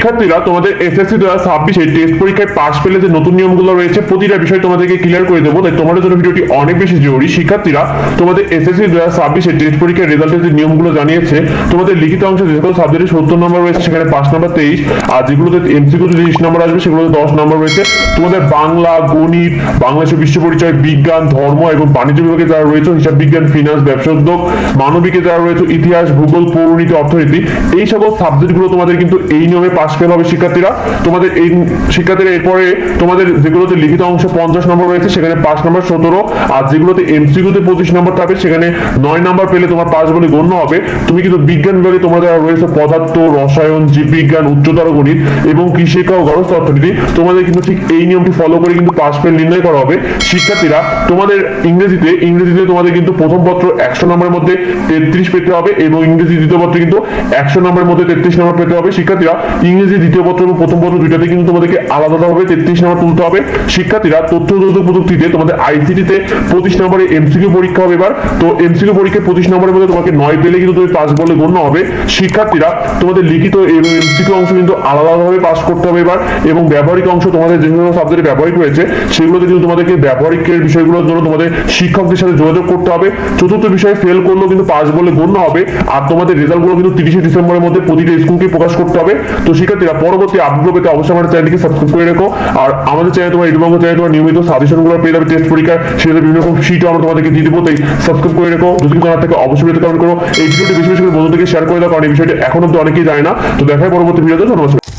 শিক্ষার্থীরা তোমাদের এসএসসি দু হাজার ছাব্বিশে টেস্ট পরীক্ষায় পাশ পেলে যে নতুন নিয়মগুলো রয়েছে, প্রতিটা বিষয় তোমাদেরকে ক্লিয়ার করে দেবো। তাই তোমাদের জন্য ভিডিওটি অনেক বেশি জরুরি। শিক্ষার্থীরা, তোমাদের এসএসসি দু হাজার ছাব্বিশে টেস্ট পরীক্ষার রেজাল্টের যে নিয়মগুলো জানিয়েছে, তোমাদের লিখিত অংশে যে সকল সাবজেক্টে সত্তর নম্বর রয়েছে, সেখানে পাঁচ নম্বর তেইশ, আর যেগুলোতে এমসিকিউতে তিরিশ নম্বর আসবে, সেগুলোতে দশ নম্বর রয়েছে। তোমাদের বাংলা, গণিত বাংলাদেশের বিশ্ব পরিচয়, বিজ্ঞান, ধর্ম এবং বাণিজ্য বিভাগে যারা রয়েছে, হিসাব বিজ্ঞান ফিনান্স ব্যবসা উদ্যোগ, মানবিকে যারা রয়েছে, ইতিহাস, ভূগোল, পৌরনীতি, অর্থনীতি, এই সকল সাবজেক্টগুলো তোমাদের কিন্তু এই নিয়মে পাশ ফেল হবে শিক্ষার্থীরা। তোমাদের এই শিক্ষার্থীরা এরপরে তোমাদের যেগুলোতে লিখিত অংশ পঞ্চাশ নম্বর রয়েছে, সেখানে পাঁচ নম্বর সতেরো, আর যেগুলোতে এমসিকিউতে পঁচিশ নম্বর থাকবে, সেখানে নয় নম্বর পেলে তোমার পাস বলে গণ্য হবে। তুমি কিন্তু বিজ্ঞান বিভাগে তোমাদের রয়েছে পদার্থ, রসায়ন, জীববিজ্ঞান, উচ্চতর গণিত এবং কৃষিকা ও গণস্থ অর্থনীতি তোমাদের কিন্তু ঠিক এই নিয়মটি ফলো করে কিন্তু পাস ফেল নির্ণয় করা হবে। শিক্ষার্থীরা, তোমাদের ইংরেজিতে ইংরেজিতে তোমাদের কিন্তু প্রথম পত্র একশো নম্বরের মধ্যে তেত্রিশ পেতে হবে এবং ইংরেজি দ্বিতীয় পত্রে কিন্তু একশো নম্বরের মধ্যে তেত্রিশ নম্বর পেতে হবে। শিক্ষার্থীরা ইংরেজি দ্বিতীয় পত্র এবং প্রথম পত্র দুইটাতে কিন্তু তোমাদেরকে আলাদা আলাদাভাবে তেত্রিশ নম্বর তুলতে হবে। শিক্ষার্থীরা তথ্য যোগাযোগ প্রযুক্তিতে তোমাদের আইসিটিতে পঁচিশ নম্বরে এমসিকিউ পরীক্ষা হবে এবার। তো এমসিকিউ পরীক্ষায় পঁচিশ নম্বরের মধ্যে তোমাকে নয় পেলে কিন্তু তুমি পাস বলে গণ্য হবে। শিক্ষার্থীরা তোমাদের লিখিত এমসিকিউ অংশ কিন্তু আলাদা আলাদাভাবে পাস করতে হবে এবার এবং ব্যবহারিক অংশ তোমাদের যে সমস্ত সাবজেক্টে ব্যবহারিক রয়েছে সেগুলোতে কিন্তু তোমাদেরকে ব্যবহারিকের বিষয়গুলোর জন্য তোমাদের শিক্ষকদের সাথে যোগাযোগ করতে হবে। চতুর্থ বিষয়ে ফেল করলেও কিন্তু পাস বলে গণ্য হবে। আর তোমাদের রেজাল্টগুলো কিন্তু তিরিশে ডিসেম্বরের মধ্যে প্রতিটা স্কুলকে প্রকাশ করতে হবে। তো শিক্ষার্থীরা পরবর্তী আপডেট পেতে অবশ্যই আমাদের চ্যানেলটিকে সাবস্ক্রাইব করে রেখো। আর আমাদের চ্যানেল তোমার ইউটিউব চ্যানেল তোমার নিয়মিত সাজেশনগুলো পেয়ে যাবে টেস্ট পরীক্ষার সেটা বিভিন্ন রকম শিটও আমরা তোমাদেরকে দিয়ে দেবো, তাই সাবস্ক্রাইব করে রেখো। যদি জানার থেকে অবশ্যই ভিডিওতে কমেন্ট করো, এই ভিডিওটি বেশি বেশি করে বন্ধুদেরকে শেয়ার করে দাও, কারণ এই বিষয়টি এখন অব্দি অনেকেই জানে না। তো দেখায় পরবর্তী ভিডিওতে নমস্কার